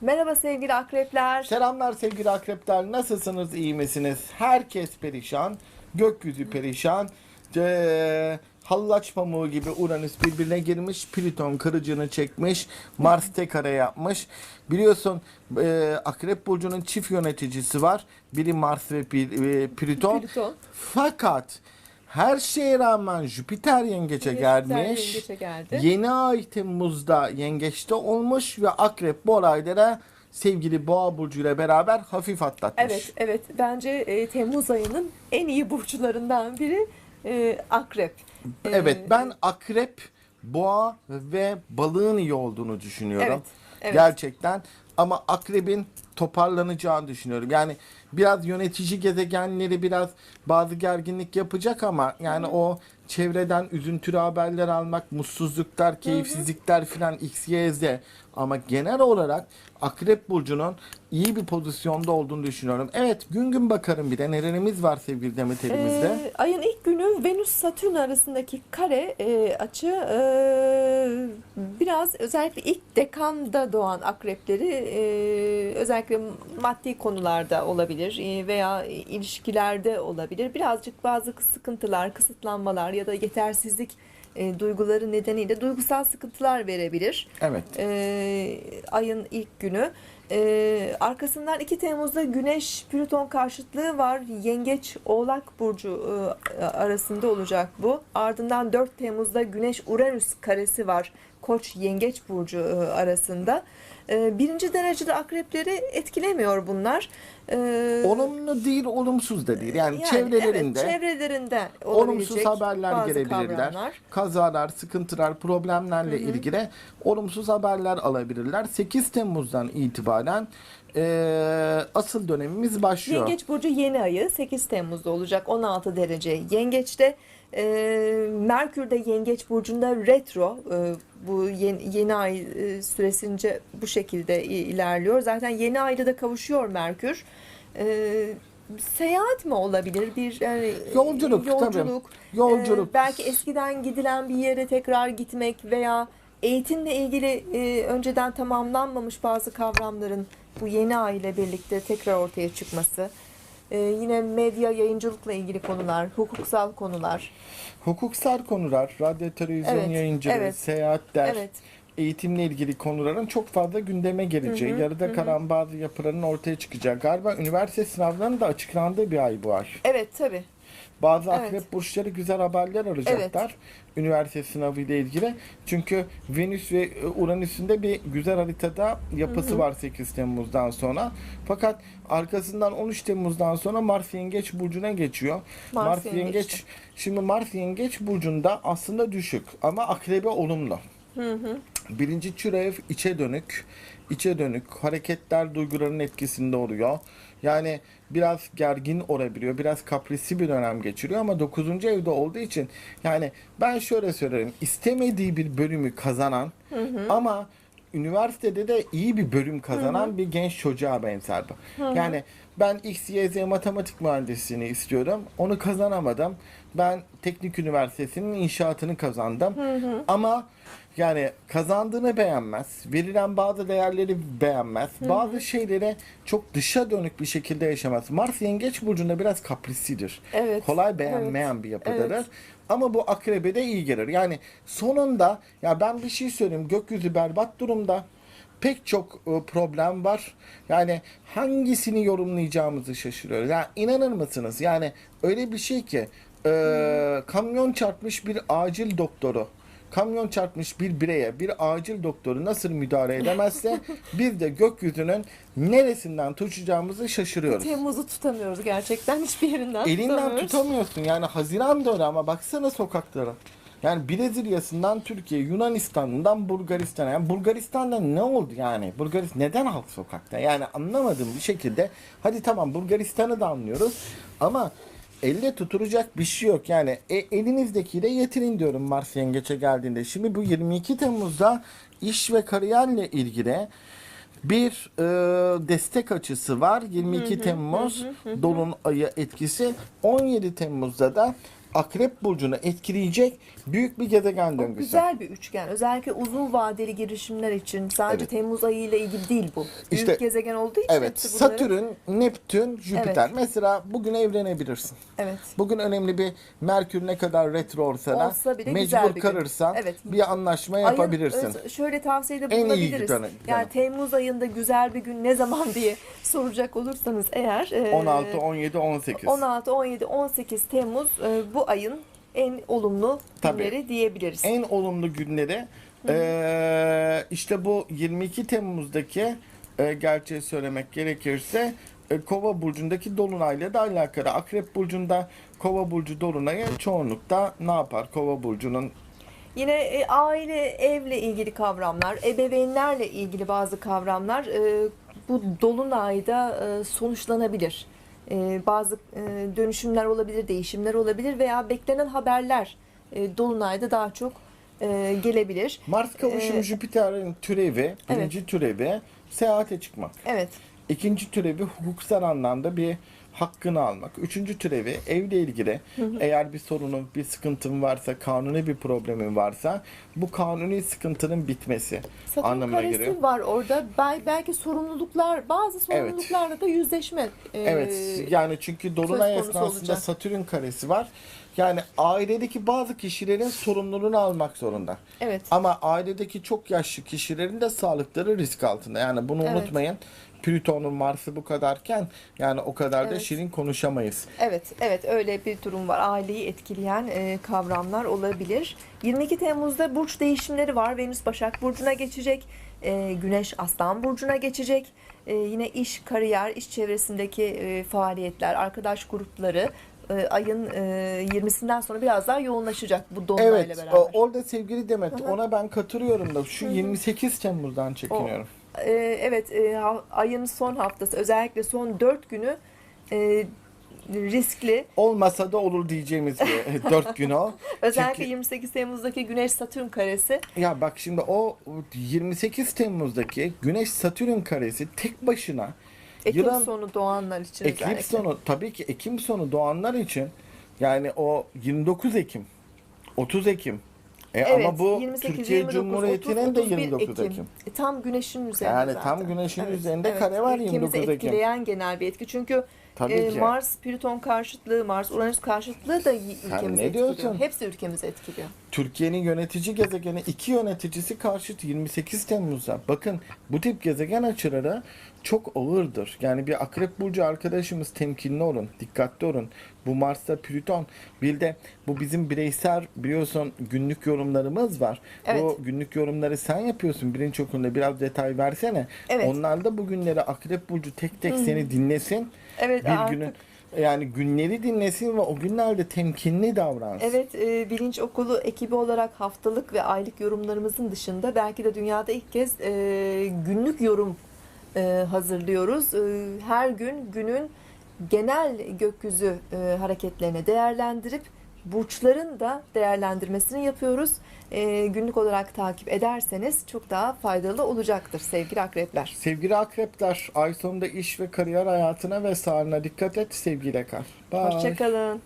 Merhaba sevgili akrepler. Selamlar sevgili akrepler. Nasılsınız? iyi misiniz? Herkes perişan. Gökyüzü perişan. Ee, hallaç pamuğu gibi Uranüs birbirine girmiş. Plüton kırıcını çekmiş. Mars tek kare yapmış. Biliyorsun e, Akrep Burcu'nun çift yöneticisi var. Biri Mars ve Pl- e, Plüton. Plüton. Fakat her şeye rağmen Jüpiter yengeçe Jüpiter gelmiş. yengeçe geldi. Yeni ay Temmuz'da yengeçte olmuş ve Akrep bu olaylara sevgili Boğa Burcu ile beraber hafif atlatmış. Evet, evet. Bence e, Temmuz ayının en iyi burçlarından biri e, akrep. E, Evet ben Akrep, Boğa ve balığın iyi olduğunu düşünüyorum. Evet, evet. Gerçekten ama Akrebin toparlanacağını düşünüyorum. Yani biraz yönetici gezegenleri biraz bazı gerginlik yapacak ama yani o çevreden üzüntülü haberler almak, mutsuzluklar, keyifsizlikler filan X, Y, Z ama genel olarak Akrep Burcu'nun iyi bir pozisyonda olduğunu düşünüyorum. Evet gün gün bakarım bir de nelerimiz var sevgili Demet elimizde. e, ayın ilk günü Venüs-Satürn arasındaki kare e, açı e, biraz özellikle ilk dekanda doğan akrepleri e, özellikle maddi konularda olabilir e, veya ilişkilerde olabilir. Birazcık bazı sıkıntılar, kısıtlanmalar ya da yetersizlik e, duyguları nedeniyle duygusal sıkıntılar verebilir. Evet. Ee, ayın ilk günü. Ee, arkasından 2 Temmuz'da Güneş Plüton karşıtlığı var. Yengeç Oğlak burcu e, arasında olacak bu. Ardından 4 Temmuz'da Güneş Uranüs karesi var. Koç Yengeç burcu e, arasında. Ee, birinci derecede akrepleri etkilemiyor bunlar. Ee, Olumlu değil, olumsuz da değil. Yani, yani çevrelerinde evet, çevrelerinde olumsuz haberler gelebilirler. kavramlar. Kazalar, sıkıntılar, problemlerle ilgili olumsuz haberler alabilirler. 8 Temmuz'dan itibaren eee, asıl dönemimiz başlıyor. Yengeç burcu yeni ayı 8 Temmuz'da olacak 16 derece yengeçte. E, Merkür de yengeç burcunda retro e, bu yeni, yeni ay e, süresince bu şekilde ilerliyor. Zaten yeni ayda da kavuşuyor Merkür. E, seyahat mi olabilir? Bir yani Yolculuk, tabii. yolculuk. Yolculuk. E, belki eskiden gidilen bir yere tekrar gitmek veya eğitimle ilgili e, önceden tamamlanmamış bazı kavramların bu yeni ay ile birlikte tekrar ortaya çıkması. E, yine medya yayıncılıkla ilgili konular, hukuksal konular. Hukuksal konular, radyo, televizyon Evet, yayıncılığı, evet. seyahatler, Evet. eğitimle ilgili konuların çok fazla gündeme geleceği, yarıda kalan bazı yapıların ortaya çıkacağı. Galiba üniversite sınavlarının da açıklandığı bir ay bu ay. Evet tabi. Bazı Evet. akrep burçları güzel haberler alacaklar üniversite sınavı ile ilgili. Çünkü Venüs ve e, Uranüs'ün de bir güzel haritada yapısı var 8 Temmuz'dan sonra. Fakat arkasından 13 Temmuz'dan sonra Mars Yengeç burcuna geçiyor. Mars Mars, Yengeç'te. Yengeç şimdi Mars Yengeç burcunda aslında düşük ama akrebe olumlu. Birinci çürev içe dönük. içe dönük. Hareketler duyguların etkisinde oluyor. Yani biraz gergin olabiliyor. Biraz kaprisli bir dönem geçiriyor ama 9. evde olduğu için yani ben şöyle söylerim. istemediği bir bölümü kazanan ama üniversitede de iyi bir bölüm kazanan bir genç çocuğa benzer bu. Yani ben X, Y, Z matematik mühendisliğini istiyordum. Onu kazanamadım. Ben teknik üniversitesinin inşaatını kazandım. Ama yani kazandığını beğenmez. Verilen bazı değerleri beğenmez. Bazı şeyleri çok dışa dönük bir şekilde yaşamaz. Mars Yengeç burcunda biraz kaprisidir. Evet, Kolay beğenmeyen bir yapıdadır. evet. Ama bu akrebe de iyi gelir. Yani sonunda ya ben bir şey söyleyeyim. Gökyüzü berbat durumda. Pek çok e, problem var. Yani hangisini yorumlayacağımızı şaşırıyoruz. Yani inanır mısınız? Yani öyle bir şey ki e, kamyon çarpmış bir acil doktoru kamyon çarpmış bir bireye bir acil doktoru nasıl müdahale edemezse biz de gökyüzünün neresinden tutacağımızı şaşırıyoruz. Temmuz'u tutamıyoruz gerçekten hiçbir yerinden Elinden tutamıyoruz. tutamıyorsun yani Haziran öyle ama baksana sokaklara. Yani Brezilya'sından Türkiye, Yunanistan'dan Bulgaristan'a. Yani Bulgaristan'da ne oldu yani? Bulgaristan neden halk sokakta? Yani anlamadığım bir şekilde hadi tamam Bulgaristan'ı da anlıyoruz ama elle tutulacak bir şey yok. Yani e, elinizdekiyle yetirin diyorum Mars Yengeç'e geldiğinde. Şimdi bu 22 Temmuz'da iş ve kariyerle ilgili bir e, destek açısı var. 22 Temmuz dolunayı etkisi. 17 Temmuz'da da Akrep burcunu etkileyecek büyük bir gezegen döngüsü. güzel bir üçgen. Özellikle uzun vadeli girişimler için sadece Evet. Temmuz ayı ile ilgili değil bu. Büyük İşte- gezegen olduğu için Evet, hepsi bunların- Satürn, Neptün, Jüpiter. Evet. Mesela bugün evlenebilirsin. Evet. Bugün önemli bir Merkür ne kadar retro olsa da bile güzel mecbur bir Evet. bir anlaşma Ayın, yapabilirsin. ö- şöyle tavsiyede En iyi bulunabiliriz. yani. Temmuz ayında güzel bir gün ne zaman diye soracak olursanız eğer e, 16, 17, 18. 16, 17, 18 Temmuz e, bu ayın en olumlu Tabii. günleri diyebiliriz. En olumlu günleri eee, işte bu 22 Temmuz'daki e, gerçeği söylemek gerekirse e, Kova burcundaki dolunayla da alakalı. Akrep burcunda Kova burcu dolunayı çoğunlukta ne yapar? Kova burcunun Yine e, aile, evle ilgili kavramlar, ebeveynlerle ilgili bazı kavramlar e, bu dolunayda e, sonuçlanabilir. E, bazı e, dönüşümler olabilir, değişimler olabilir veya beklenen haberler e, dolunayda daha çok e, gelebilir. Mars kavuşumu Ee, Jüpiter'in türevi, birinci türevi seyahate çıkmak. Evet, İkinci türevi hukuksal anlamda bir hakkını almak. Üçüncü türevi evle ilgili eğer bir sorunun, bir sıkıntın varsa, kanuni bir problemin varsa bu kanuni sıkıntının bitmesi Satürn anlamına geliyor. var orada. Bel- belki sorumluluklar, bazı sorumluluklarla da yüzleşme. e, Evet yani çünkü dolunay esnasında olacak. Satürn karesi var. Yani ailedeki bazı kişilerin sorumluluğunu almak zorunda. Evet. Ama ailedeki çok yaşlı kişilerin de sağlıkları risk altında. Yani bunu Evet. unutmayın. Plüton'un Mars'ı bu kadarken yani o kadar da Evet. şirin konuşamayız. Evet, evet öyle bir durum var. Aileyi etkileyen e, kavramlar olabilir. 22 Temmuz'da burç değişimleri var. Venüs Başak Burcu'na geçecek. E, Güneş Aslan Burcu'na geçecek. E, yine iş, kariyer, iş çevresindeki e, faaliyetler, arkadaş grupları e, ayın e, 20'sinden sonra biraz daha yoğunlaşacak bu dolunayla Evet, beraber. o- orada sevgili Demet, Hı hı. ona ben katılıyorum da şu 28 Temmuz'dan çekiniyorum. E, evet, e, ayın son haftası özellikle son 4 günü e, riskli. Olmasa da olur diyeceğimiz bir 4 gün o. Özellikle Çünkü- 28 Temmuz'daki Güneş Satürn karesi Ya bak şimdi o 28 Temmuz'daki Güneş Satürn karesi tek başına Ekim yılan sonu doğanlar için Ekim özellikle. sonu tabii ki Ekim sonu doğanlar için yani o 29 Ekim 30 Ekim e Evet, ama bu 28, Türkiye 29, Cumhuriyeti'nin 30, de 31 29 Ekim. E, tam güneşin üzerinde Yani zaten. tam güneşin üzerinde kare var Ülkemizi 29 Ekim. etkileyen genel bir etki. Çünkü Tabii e, ki. Mars, Plüton karşıtlığı, Mars, Uranüs karşıtlığı da ülkemizi ne etkiliyor. diyorsun? Hepsi ülkemizi etkiliyor. Türkiye'nin yönetici gezegeni iki yöneticisi karşıt 28 Temmuz'da. Bakın bu tip gezegen açıları çok ağırdır. Yani bir akrep burcu arkadaşımız temkinli olun, dikkatli olun. Bu Mars'ta Plüton. Bir de bu bizim bireysel biliyorsun günlük yorumlarımız var. Evet. Bu günlük yorumları sen yapıyorsun birinci okulunda biraz detay versene. Evet. Onlar da bu günleri akrep burcu tek tek seni dinlesin. Evet bir artık günü yani günleri dinlesin ve o günlerde temkinli davransın. Evet, e, Bilinç Okulu ekibi olarak haftalık ve aylık yorumlarımızın dışında belki de dünyada ilk kez e, günlük yorum e, hazırlıyoruz. E, her gün günün genel gökyüzü e, hareketlerini değerlendirip burçların da değerlendirmesini yapıyoruz. E, günlük olarak takip ederseniz çok daha faydalı olacaktır sevgili akrepler. Sevgili akrepler, ay sonunda iş ve kariyer hayatına ve sağlığına dikkat et, sevgiyle kal. Bye. Hoşçakalın.